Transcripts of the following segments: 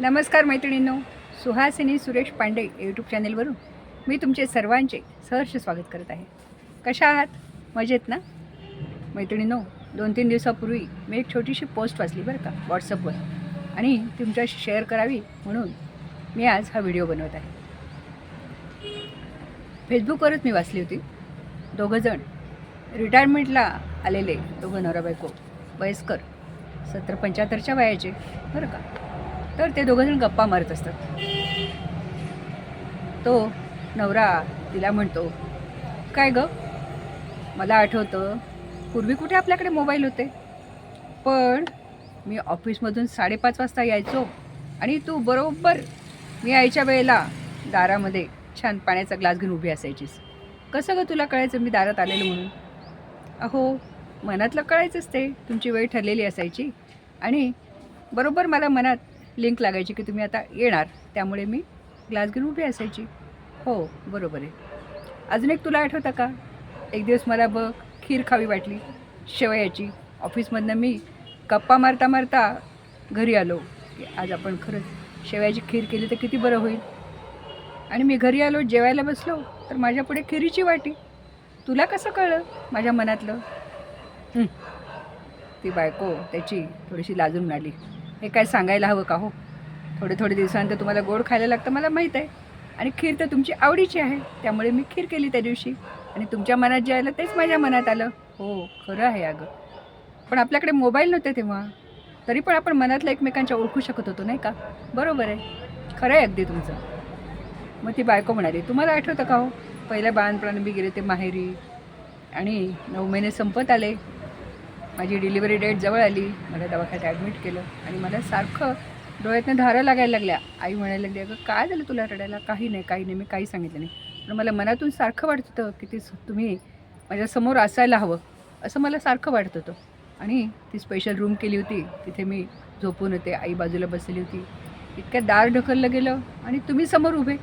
नमस्कार मैत्रिणींनो सुहासिनी सुरेश पांडे यूट्यूब चॅनेलवरून मी तुमचे सर्वांचे सहर्ष स्वागत करत आहे. कशा आहात? मजेत ना? मैत्रिणींनो दोन तीन दिवसापूर्वी मी एक छोटीशी पोस्ट वाचली बरं का व्हॉट्सअपवर आणि तुमच्याशी शेअर करावी म्हणून मी आज हा व्हिडिओ बनवत आहे. फेसबुकवरच मी वाचली होती. दोघंजण रिटायरमेंटला आलेले दोघं नवरा बायको वयस्कर सत्तर पंच्याहत्तरच्या वयाचे बरं का. तर ते दोघंजण गप्पा मारत असतात. तो नवरा तिला म्हणतो काय ग? मला आठवतं पूर्वी कुठे आपल्याकडे मोबाईल होते? पण मी ऑफिसमधून साडेपाच वाजता यायचो आणि तू बरोबर मी यायच्या वेळेला दारामध्ये छान पाण्याचा ग्लास घेऊन उभी असायचीस. कसं गं तुला कळायचं मी दारात आलेलो म्हणून? अहो मनातलं कळायचंच ते. तुमची वेळ ठरलेली असायची. आणि बरोबर मला मनात लिंक लागायची की तुम्ही आता येणार. त्यामुळे मी ग्लास घेऊन उभी असायची. हो बरोबर आहे. अजून एक तुला आठवतं का? एक दिवस मला बघ खीर खावी वाटली. शेवयाची. ऑफिसमधनं मी गप्पा मारता मारता घरी आलो. की आज आपण खरंच शेवयाची खीर केली तर किती बरं होईल? आणि मी घरी आलो जेवायला बसलो तर माझ्यापुढे खिरीची वाटी. तुला कसं कळलं? माझ्या मनातलं? ती बायको त्याची थोडीशी लाजून मिळाली हे काय सांगायला हवं का हो? थोडे थोडे दिवसानंतर तुम्हाला गोड खायला लागतं मला माहीत आहे. आणि खीर तर तुमची आवडीची आहे. त्यामुळे मी खीर केली त्या दिवशी. आणि तुमच्या मनात जे आलं तेच माझ्या मनात आलं. हो खरं आहे अगं. पण आपल्याकडे मोबाईल नव्हते तेव्हा. तरी पण आपण मनातला एकमेकांच्या ओळखू शकत होतो नाही का? बरोबर आहे. खरं आहे अगदी तुमचं. मग ती बायको म्हणाली तुम्हाला आठवतं का हो? पहिल्या बाळणपणाने मी गेले ते माहेरी. आणि नऊ महिने संपत आले. माझी डिलिव्हरी डेट जवळ आली. मला दवाखान्यात ॲडमिट केलं आणि मला सारखं डोळ्यातनं धारा लागायला लागल्या. आई म्हणायला लागली अगं काय झालं तुला रडायला? काही नाही काही नाही मी काही सांगितलं नाही. पण मला मनातून सारखं वाटत होतं की ती तुम्ही माझ्यासमोर असायला हवं असं मला सारखं वाटत होतं. आणि ती स्पेशल रूम केली होती. तिथे मी झोपून होते आई बाजूला बसली होती. इतक्या दार ढकललं गेलं आणि तुम्ही समोर उभे.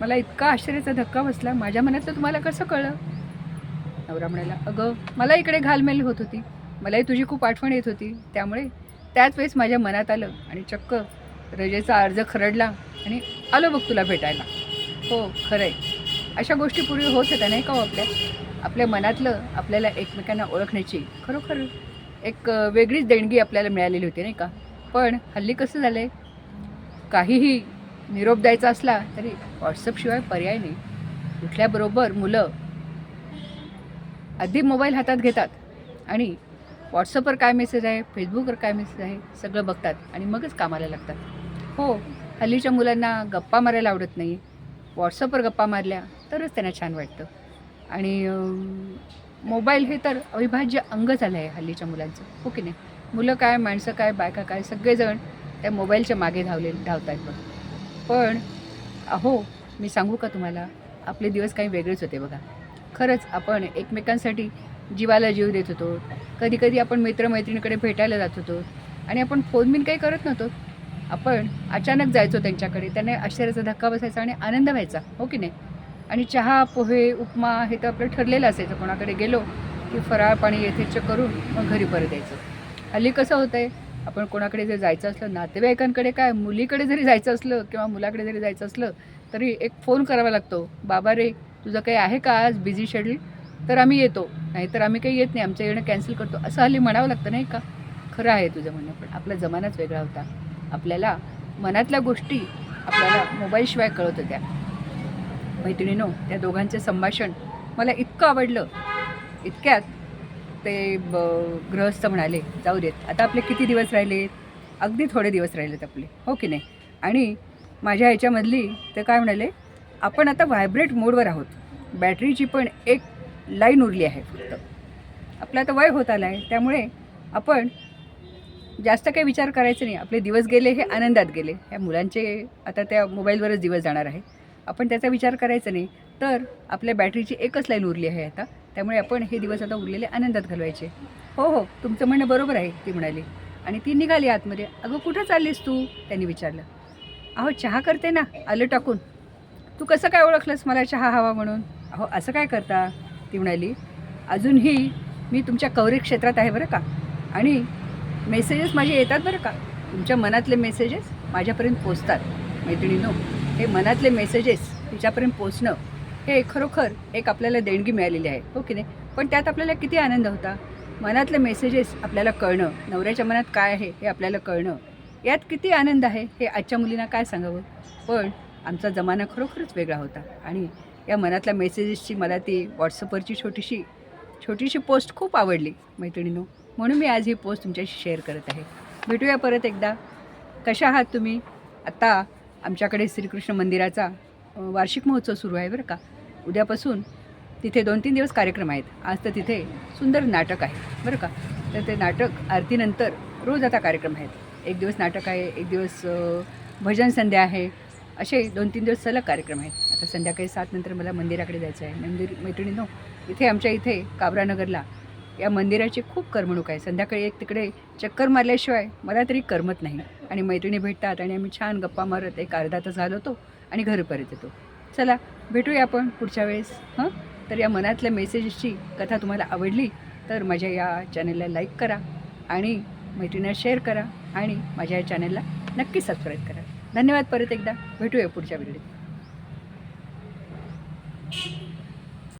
मला इतका आश्चर्याचा धक्का बसला. माझ्या मनातलं तुम्हाला कसं कळलं? नवरा म्हणाला अगं मला इकडे घालमेल होत होती. मलाही तुझी खूप आठवण येत होती. त्यामुळे त्याच वेळेस माझ्या मनात आलं आणि चक्क रजेचा अर्ज खरडला आणि आलो बघ तुला भेटायला. हो खरं आहे अशा गोष्टी पूर्वी होत होत्या नाही का हो आपल्या? आपल्या मनातलं आपल्याला एकमेकांना ओळखण्याची. खरोखर एक वेगळीच देणगी आपल्याला मिळालेली होती नाही का? पण हल्ली कसं झालं आहे काहीही निरोप द्यायचा असला तरी व्हॉट्सअपशिवाय पर्याय नाही. उठल्याबरोबर मुलं आधी मोबाईल हातात घेतात. आणि व्हॉट्सअपवर काय मेसेज आहे फेसबुकवर काय मेसेज आहे सगळं बघतात आणि मगच कामाला लागतात. हो हल्लीच्या मुलांना गप्पा मारायला आवडत नाही. व्हॉट्सअपवर गप्पा मारल्या तरच त्यांना छान वाटतं. आणि मोबाईल हे तर अविभाज्य अंग झालं आहे हल्लीच्या मुलांचं. हो की नाही? मुलं काय माणसं काय बायका काय सगळेजण त्या मोबाईलच्या मागे धावले धावत आहेत बघ. पण अहो मी सांगू का तुम्हाला? आपले दिवस काही वेगळेच होते बघा. खरंच आपण एकमेकांसाठी जीवाला जीव देत होतो. कधीकधी आपण मित्रमैत्रिणीकडे भेटायला जात होतो. आणि आपण फोन बिन काही करत नव्हतो. आपण अचानक जायचो त्यांच्याकडे. त्यांना आश्चर्याचा धक्का बसायचा आणि आनंद व्हायचा. हो की नाही? आणि चहा पोहे उपमा हे तर आपलं ठरलेलं असायचं. कोणाकडे गेलो की फराळ पाणी यथेच्छ करून मग घरी परत यायचं. हल्ली कसं होतं आहे आपण कोणाकडे जर जायचं असलं नातेवाईकांकडे काय? मुलीकडे जरी जायचं असलं किंवा मुलाकडे जरी जायचं असलं तरी एक फोन करावा लागतो. बाबा रे तुझं काही आहे का आज बिझी शेड्यूल तर आम्ही येतो. नाहीतर आम्ही काही येत नाही. आमचं येणं कॅन्सल करतो. असं हल्ली म्हणावं लागतं नाही का? खरं आहे तुझं म्हणणं पण आपला जमानाच वेगळा होता. आपल्याला मनातल्या गोष्टी आपल्याला मोबाईलशिवाय कळत होत्या. मैत्रिणीनो त्या दोघांचं संभाषण मला इतकं आवडलं. इतक्यात ते ब गृहस्थ म्हणाले जाऊ देत. आता आपले किती दिवस राहिलेत अगदी थोडे दिवस राहिलेत आपले. हो की नाही? आणि माझ्या ह्याच्यामधली ते काय म्हणाले? आपण आता व्हायब्रेट मोडवर आहोत. बॅटरीची पण एक लाईन उरली आहे फक्त. आपलं आता वय होत आलं आहे त्यामुळे आपण जास्त काही विचार करायचे नाही. आपले दिवस गेले हे आनंदात गेले. ह्या मुलांचे आता त्या मोबाईलवरच दिवस जाणार आहे. आपण त्याचा विचार करायचा नाही. तर आपल्या बॅटरीची एकच लाईन उरली आहे आता. त्यामुळे आपण हे दिवस आता उरलेले आनंदात घालवायचे. हो हो तुमचं म्हणणं बरोबर आहे ती म्हणाली. आणि ती निघाली आतमध्ये. अगं कुठं चाललीस तू? त्यांनी विचारलं. अहो चहा करते ना आलं टाकून. तू कसं काय ओळखलंस मला चहा हवा म्हणून? अहो असं काय करता? ती म्हणाली अजूनही मी तुमच्या कवरेज क्षेत्रात आहे बरं का? आणि मेसेजेस माझे येतात बरं का? तुमच्या मनातले मेसेजेस माझ्यापर्यंत पोचतात मैत्रिणीनो. हे मनातले मेसेजेस तिच्यापर्यंत पोचणं हे खरोखर एक आपल्याला देणगी मिळालेली आहे हो की नाही? पण त्यात आपल्याला किती आनंद होता? मनातले मेसेजेस आपल्याला कळणं नवऱ्याच्या मनात काय आहे हे आपल्याला कळणं यात किती आनंद आहे हे आजच्या मुलींना काय सांगावं? पण आमचा जमाना खरोखरच वेगळा होता. आणि या मनातल्या मेसेजेसची मला ती व्हॉट्सअपवरची छोटीशी छोटीशी पोस्ट खूप आवडली मैत्रिणीनो. म्हणून मी आज ही पोस्ट तुमच्याशी शेअर करत आहे. भेटूया परत एकदा. कशा आहात तुम्ही? आत्ता आमच्याकडे श्रीकृष्ण मंदिराचा वार्षिक महोत्सव सुरू आहे बरं का. उद्यापासून तिथे दोन तीन दिवस कार्यक्रम आहेत. आज तर तिथे सुंदर नाटक आहे बरं का. तर ते नाटक आरतीनंतर रोज आता कार्यक्रम आहेत. एक दिवस नाटक आहे एक दिवस भजन संध्या आहे. असे दोन तीन दिवस सलग कार्यक्रम आहेत. आता संध्याकाळी सात नंतर मला मंदिराकडे जायचं आहे. मंदिर मैत्रिणीनो इथे आमच्या इथे काबरानगरला या मंदिराची खूप करमणूक आहे. संध्याकाळी एक तिकडे चक्कर मारल्याशिवाय मला तरी करमत नाही. आणि मैत्रिणी भेटतात आणि आम्ही छान गप्पा मारत एक अर्धा तास घालवतो आणि घरी परत येतो. चला भेटूया आपण पुढच्या वेळेस. हं? तर या मनातल्या मेसेजेसची कथा तुम्हाला आवडली तर माझ्या या चॅनलला लाईक करा आणि मैत्रिणींना शेअर करा आणि माझ्या या चॅनलला नक्की सबस्क्राईब करा. धन्यवाद परत एकदा. भेटूया पुढच्या व्हिडिओत